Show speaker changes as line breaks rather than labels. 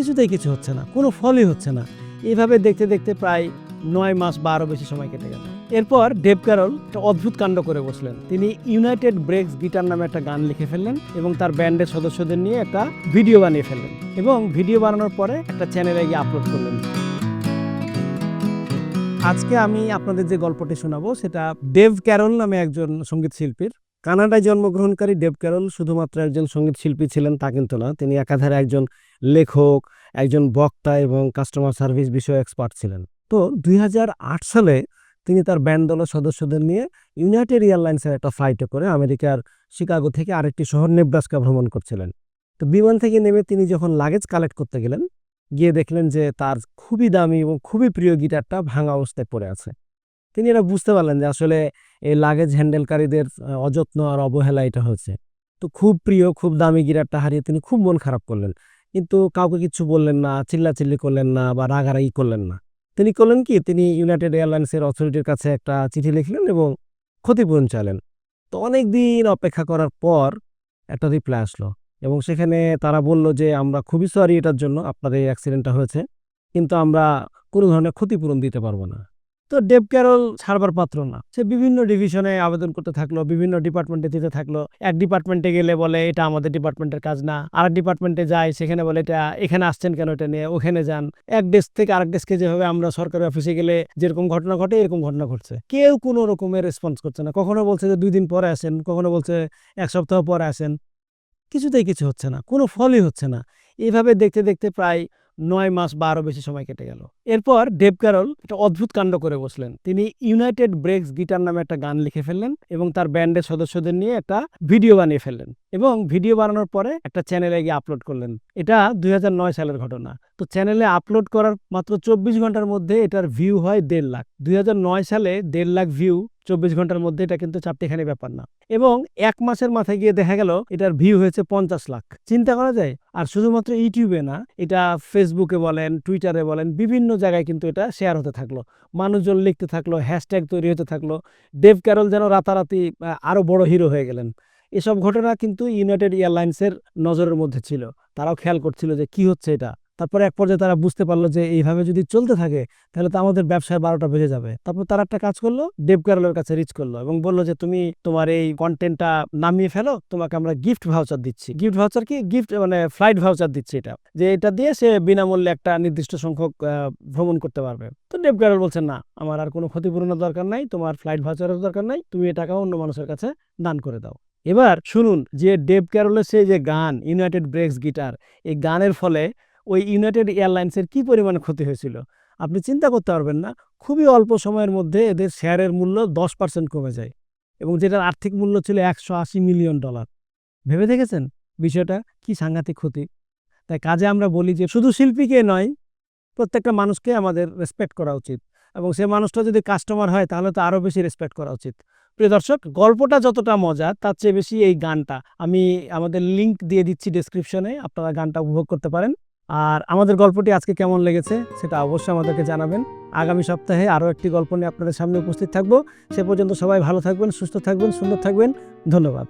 কিছুতেই কিছু হচ্ছে না, কোনো ফলই হচ্ছে না। এইভাবে দেখতে দেখতে প্রায় নয় মাস বা আরও বেশি সময় কেটে গেল। এরপর ডেভ ক্যারল একটা অদ্ভুত কাণ্ড করে বসলেন। তিনি ইউনাইটেড ব্রেকস গিটার নামে একটা গান লিখে ফেললেন এবং তার ব্যান্ডের সদস্যদের নিয়ে একটা ভিডিও বানিয়ে ফেললেন এবং ভিডিও বানানোর পরে একটা চ্যানেলে গিয়ে আপলোড করলেন। আজকে আমি আপনাদের যে গল্পটি শোনাবো সেটা ডেভ ক্যারল নামে একজন সংগীত শিল্পীর কানাডায় জন্মগ্রহণকারী ডেভ ক্যারল শুধুমাত্র একজন সংগীত শিল্পী ছিলেন তা কিন্তু না। তিনি একাধারে একজন লেখক, একজন বক্তা এবং কাস্টমার সার্ভিস বিষয়ে এক্সপার্ট ছিলেন। তো দুই হাজার আট সালে তিনি তার ব্যান্ড দলের সদস্যদের নিয়ে ইউনাইটেড এয়ারলাইন্সের একটা ফ্লাইটে করে আমেরিকার শিকাগো থেকে আরেকটি শহর নেব্রাস্কা ভ্রমণ করছিলেন। তো বিমান থেকে নেমে তিনি যখন লাগেজ কালেক্ট করতে গেলেন, গিয়ে দেখলেন যে তার খুবই দামি এবং খুবই প্রিয় গিটারটা ভাঙা অবস্থায় পড়ে আছে। তিনি এটা বুঝতে পারলেন যে আসলে এই লাগেজ হ্যান্ডেলকারীদের অযত্ন আর অবহেলা এটা হচ্ছে। তো খুব প্রিয়, খুব দামি গিটারটা হারিয়ে তিনি খুব মন খারাপ করলেন। কিন্তু কাউকে কিছু বললেন না, চিল্লাচিল্লি করলেন না বা রাগারাগি করলেন না। তিনি করলেন কি? তিনি ইউনাইটেড এয়ারলাইন্সের অথরিটির কাছে একটা চিঠি লিখলেন এবং ক্ষতিপূরণ চাইলেন। তো অনেক দিন অপেক্ষা করার পর একটা রিপ্লাই আসলো এবং সেখানে তারা বলল যে, আমরা খুবই সরি এটার জন্য আপনার এই অ্যাক্সিডেন্টটা হয়েছে। কিন্তু আমরা কোনো ধরনের ক্ষতিপূরণ দিতে পারব না। তো ডেভ ক্যারল ছাড়বার পাত্র না। সে বিভিন্ন ডিভিশনে আবেদন করতে থাকল, বিভিন্ন ডিপার্টমেন্টে দিতে থাকল। এক ডিপার্টমেন্টে গেলে বলে, এটা আমাদের ডিপার্টমেন্টের কাজ না। আর ডিপার্টমেন্টে যায়, সেখানে বলে, এটা এখানে আসছেন কেন? এটা নিয়ে ওখানে যান। এক ডেস্ক থেকে আরেক ডেস্কে যেভাবে আমরা সরকারি অফিসে গেলে যেরকম ঘটনা ঘটে, এরকম ঘটনা ঘটছে। কেউ কোনো রকমের রেসপন্স করছে না। কখনো বলছে যে, দুই দিন পরে আসেন। কখনো বলছে, এক সপ্তাহ পরে আসেন। কিছুতেই কিছু হচ্ছে না। কোনো ফলই হচ্ছে না। এইভাবে দেখতে দেখতে প্রায় নয় মাস বা আরও বেশি সময় কেটে গেল। এরপর ডেভ ক্যারল একটা অদ্ভুত কাণ্ড করে বসলেন। তিনি ইউনাইটেড ব্রেকস গিটার নামে একটা গান লিখে ফেললেন এবং তার ব্যান্ডের সদস্যদের নিয়ে একটা ভিডিও বানিয়ে ফেললেন এবং ভিডিও বানানোর পরে একটা চ্যানেলে গিয়ে আপলোড করলেন। এটা দুই হাজার নয় সালের ঘটনা। তো চ্যানেলে আপলোড করার মাত্র চব্বিশ ঘণ্টার মধ্যে এটার ভিউ হয় দেড় লাখ। দুই হাজার নয় সালে দেড় লাখ ভিউ চব্বিশ ঘণ্টার মধ্যে এটা কিন্তু চারটিখানি ব্যাপার না। এবং এক মাসের মাথায় গিয়ে দেখা গেল এটার ভিউ হয়েছে পঞ্চাশ লাখ। চিন্তা করা যায়? আর শুধুমাত্র ইউটিউবে না, এটা ফেসবুকে বলেন টুইটারে বলেন, বিভিন্ন জায়গায় কিন্তু এটা শেয়ার হতে থাকল। মানুষজন লিখতে থাকল হ্যাশট্যাগ তৈরি হতে থাকল। ডেভ ক্যারল যেন রাতারাতি আরও বড় হিরো হয়ে গেলেন। এসব ঘটনা কিন্তু ইউনাইটেড এয়ারলাইন্সের নজরের মধ্যে ছিল। তারাও খেয়াল করছিল যে কি হচ্ছে এটা। তারপরে এক পর্যায়ে তারা বুঝতে পারল যে এইভাবে যদি চলতে থাকে, তাহলে তো আমাদের ব্যবসায় বারোটা বেজে যাবে। তারপর তারা একটা কাজ করল ডেভ ক্যারলের কাছে রিচ করল এবং বলল যে, তুমি তোমার এই কন্টেন্টটা নামিয়ে ফেলো, তোমাকে আমরা গিফট ভাউচার দিচ্ছি। গিফট ভাউচার কি? গিফট মানে ফ্লাইট ভাউচার দিচ্ছি এটা। যে এটা দিয়ে সে বিনামূল্যে একটা নির্দিষ্ট সংখ্যক ভ্রমণ করতে পারবে। তো ডেভ ক্যারল বলছে, না, আমার আর কোনো ক্ষতিপূরণের দরকার নাই, তোমার ফ্লাইট ভাউচারের দরকার নাই, তুমি এই টাকা অন্য মানুষের কাছে দান করে দাও। এবার শুনুন, যে ডেভ ক্যারলের সেই যে গান ইউনাইটেড ব্রেক্স গিটার এই গানের ফলে ওই ইউনাইটেড এয়ারলাইন্সের কি পরিমাণ ক্ষতি হয়েছিল? আপনি চিন্তা করতে পারবেন না। খুবই অল্প সময়ের মধ্যে এদের শেয়ারের মূল্য দশ পার্সেন্ট কমে যায় এবং যেটার আর্থিক মূল্য ছিল একশো আশি মিলিয়ন ডলার। ভেবে দেখেছেন বিষয়টা? কি সাংঘাতিক ক্ষতি। তাই কাজে আমরা বলি যে শুধু শিল্পীকে নয়, প্রত্যেকটা মানুষকে আমাদের রেসপেক্ট করা উচিত এবং সে মানুষটা যদি কাস্টমার হয় তাহলে তো আরও বেশি রেসপেক্ট করা উচিত। প্রিয় দর্শক, গল্পটা যতটা মজা তার চেয়ে বেশি এই গানটা। আমি আমাদের লিংক দিয়ে দিচ্ছি ডেসক্রিপশনে আপনারা গানটা উপভোগ করতে পারেন। আর আমাদের গল্পটি আজকে কেমন লেগেছে সেটা অবশ্যই আমাদেরকে জানাবেন। আগামী সপ্তাহে আরও একটি গল্প নিয়ে আপনাদের সামনে উপস্থিত থাকব। সে পর্যন্ত সবাই ভালো থাকবেন, সুস্থ থাকবেন, সুন্দর থাকবেন। ধন্যবাদ।